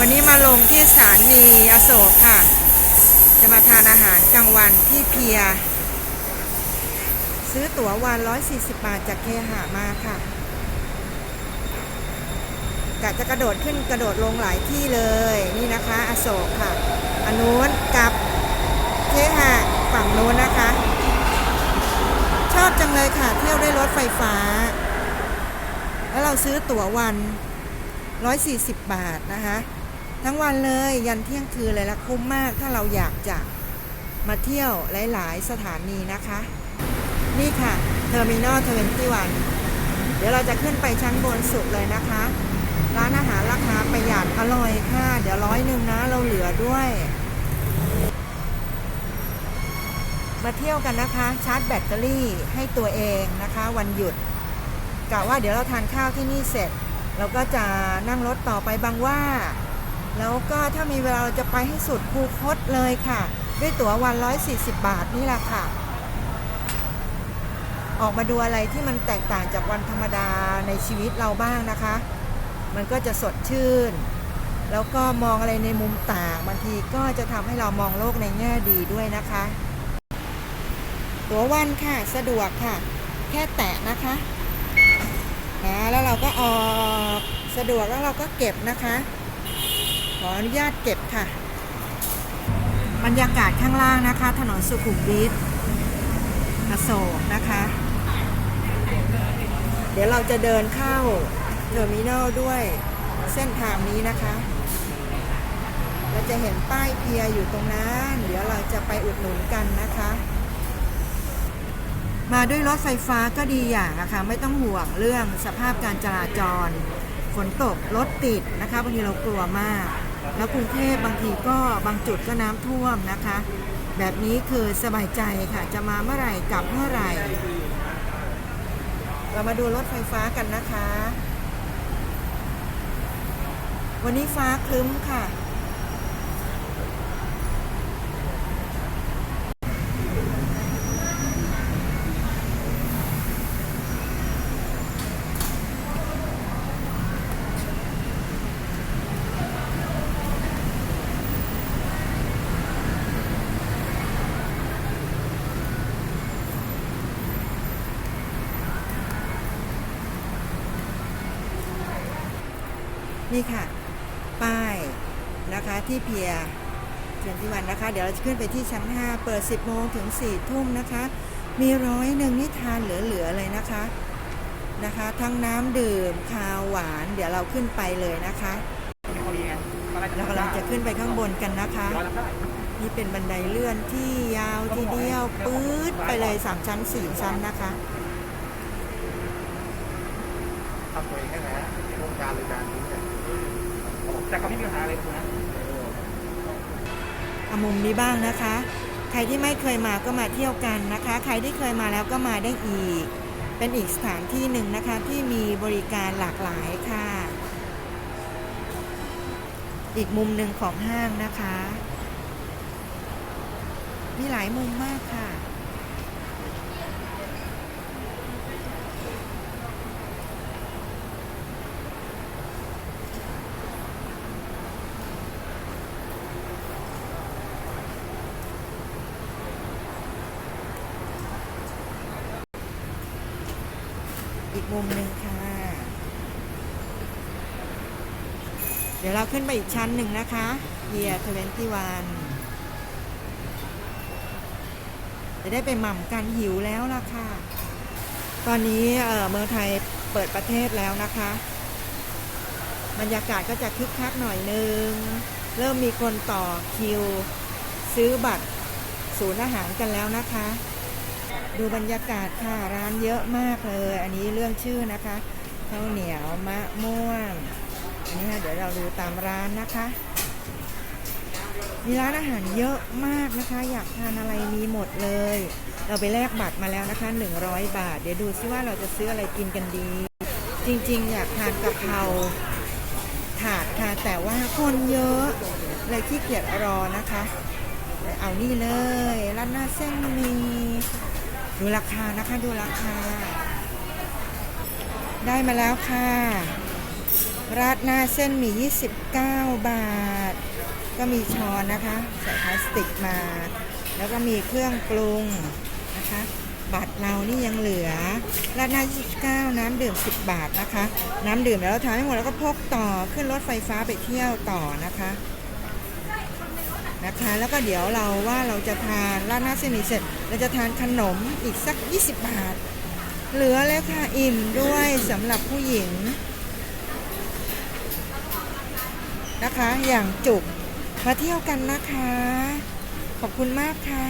วันนี้มาลงที่สถานีอโศกค่ะ จะมาทานอาหารกลางวันที่เพีย ซื้อตั๋ววัน 140 บาทจากเคหามาค่ะกะจะกระโดดขึ้นกระโดดลงหลายที่เลยนี่นะคะ อโศกค่ะอันนู้นกับเคหะฝั่งนู้นนะคะ ชอบจังเลยค่ะ เที่ยวด้วยรถไฟฟ้า แล้วเราซื้อตั๋ววัน 140 บาทนะคะ ทั้งวันเลยยันเที่ยงคืนเลยละคุ้มมากถ้าเราอยากจะมาเที่ยวหลาย ๆ สถานีนะคะ นี่ค่ะเทอร์มินอลเทเวนตี้วันเดี๋ยวเราจะขึ้นไปชั้นบนสุดเลยนะคะ ร้านอาหารราคาประหยัดอร่อยค่ะ เดี๋ยวร้อยหนึ่งนะ เราเหลือด้วย มาเที่ยวกันนะคะ ชาร์จแบตเตอรี่ให้ตัวเองนะคะ วันหยุดกะว่าเดี๋ยวเราทานข้าวที่นี่เสร็จ เราก็จะนั่งรถต่อไปบางว่า แล้วก็ถ้ามีเวลาเราจะไปให้สุดภูคตเลยค่ะ ด้วยตั๋ววัน 140 บาทนี่แหละค่ะ ออกมาดูอะไรที่มันแตกต่างจากวันธรรมดาในชีวิตเราบ้างนะคะ มันก็จะสดชื่น แล้วก็มองอะไรในมุมต่างบางทีก็จะทำให้เรามองโลกในแง่ดีด้วยนะคะ ตั๋ววันค่ะสะดวกค่ะ แค่แตะนะคะนะแล้วเราก็ออกสะดวกแล้วเราก็เก็บนะคะ ขออนุญาตเก็บค่ะ บรรยากาศข้างล่างนะคะ ถนนสุขุมวิทอโศกนะคะ เดี๋ยวเราจะเดินเข้าเทอร์มินอลด้วยเส้นทางนี้นะคะเราจะเห็นป้ายเพียอยู่ตรงนั้น เดี๋ยวเราจะไปอุดหนุนกันนะคะ มาด้วยรถไฟฟ้าก็ดีอย่างนะคะไม่ต้องห่วงเรื่องสภาพการจราจร ฝนตกรถติดนะคะบางทีเรากลัวมาก แล้วกรุงเทพบางทีก็บางจุดก็น้ำท่วมนะคะ แบบนี้คือสบายใจค่ะ จะมาเมื่อไหร่กลับเมื่อไหร่ เรามาดูรถไฟฟ้ากันนะคะ วันนี้ฟ้าครึ้มค่ะ นี่ค่ะ ป้ายนะคะที่เพียเชิญที่วันนะคะ เดี๋ยวเราจะขึ้นไปที่ชั้น 5 เปิด 10 โมงถึง 4 ทุ่มนะคะ มีร้อยหนึ่งนี่ทานเหลือ ๆ เลยนะคะนะคะ ทั้งน้ำดื่มคาวหวาน เดี๋ยวเราขึ้นไปเลยนะคะเรากำลังจะขึ้นไปข้างบนกันนะคะ นี่เป็นบันไดเลื่อนที่ยาวทีเดียวปื๊ดไปเลย 3 ชั้น 4 ชั้นนะคะ ทำตัวเองแค่ไหนโครงการหรืองานนี้เนี่ยแต่ก็ไม่มีปัญหาอะไรคุณนะเอามุมนี้บ้างนะคะ ใครที่ไม่เคยมาก็มาเที่ยวกันนะคะ ใครที่เคยมาแล้วก็มาได้อีก เป็นอีกสถานที่หนึ่งนะคะที่มีบริการหลากหลายค่ะ อีกมุมหนึ่งของห้างนะคะ มีหลายมุมมากค่ะ อีกมุมหนึ่งค่ะ เดี๋ยวเราขึ้นไปอีกชั้นหนึ่งนะคะเยียร์ทเวนตี้วันจะได้ไปหม่ำกันหิวแล้วล่ะค่ะ ตอนนี้เอ่อเมืองไทยเปิดประเทศแล้วนะคะ บรรยากาศก็จะคึกคักหน่อยนึง เริ่มมีคนต่อคิว ซื้อบัตรศูนย์อาหารกันแล้วนะคะ ดูบรรยากาศค่ะร้านเยอะมากเลย อันนี้เรื่องชื่อนะคะข้าวเหนียวมะม่วง อันนี้ค่ะเดี๋ยวเราดูตามร้านนะคะ มีร้านอาหารเยอะมากนะคะ อยากทานอะไรมีหมดเลย เราไปแลกบัตรมาแล้วนะคะ 100 บาท เดี๋ยวดูซิว่าเราจะซื้ออะไรกินกันดี จริงๆ อยากทานกะเพราถาดค่ะ แต่ว่าคนเยอะเลยขี้เกียจรอนะคะ เอานี่เลยร้านหน้าเส้นมี ดูราคานะคะดูราคา ได้มาแล้วค่ะ ราดหน้าเส้นหมี่ 29 บาท ก็มีช้อนนะคะ ใส่พลาสติกมา แล้วก็มีเครื่องปรุงนะคะบัตรเรานี่ยังเหลือราดหน้า 29 น้ำดื่ม 10 บาทนะคะ น้ำดื่มแล้วเราทานไม่หมดแล้วก็พกต่อขึ้นรถไฟฟ้าไปเที่ยวต่อนะคะ นะคะ แล้วก็เดี๋ยวเราว่าเราจะทานราดหน้าเส้นหมี่เสร็จ เราจะทานขนมอีกสัก 20 บาท เหลือแล้วค่ะ อิ่มด้วยสำหรับผู้หญิง นะคะ อย่างจุก มาเที่ยวกันนะคะ ขอบคุณมากค่ะ